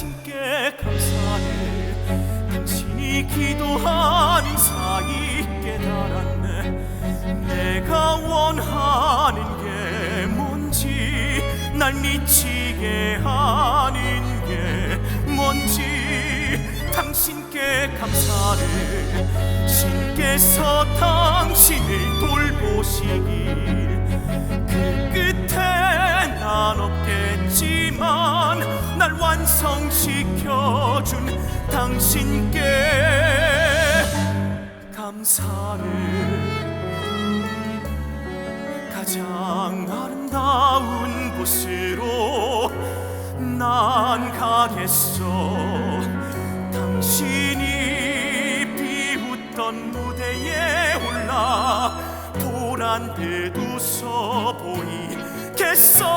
당신께 감사를 당신이 기도하는 사이 깨달았네. 내가 원하는 게 뭔지 날 미치게 하는 게 뭔지 당신께 감사를 신께서 당신을 돌보시길. 그 끝에 난 없겠지만 날 완성시켜준 당신께 감사를 가장 아름다운 곳으로 난 가겠어 당신이 비웃던 무대에 올라 보란 듯 웃어 보이겠어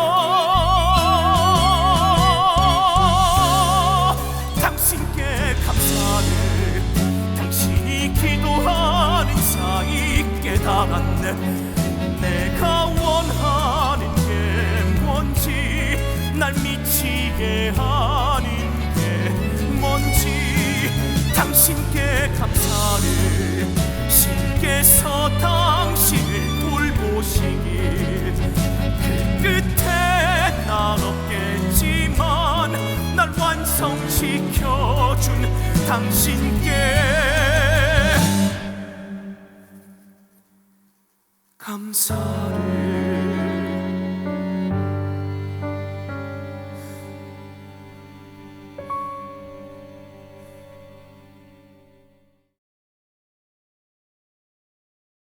깨달았네. 내가 원하는 게 뭔지 날 미치게 하는 게 뭔지 당신께 감사를 신께서 당신을 돌보시길. 그 끝에 난 없겠지만 날 완성시켜준 당신께 감사를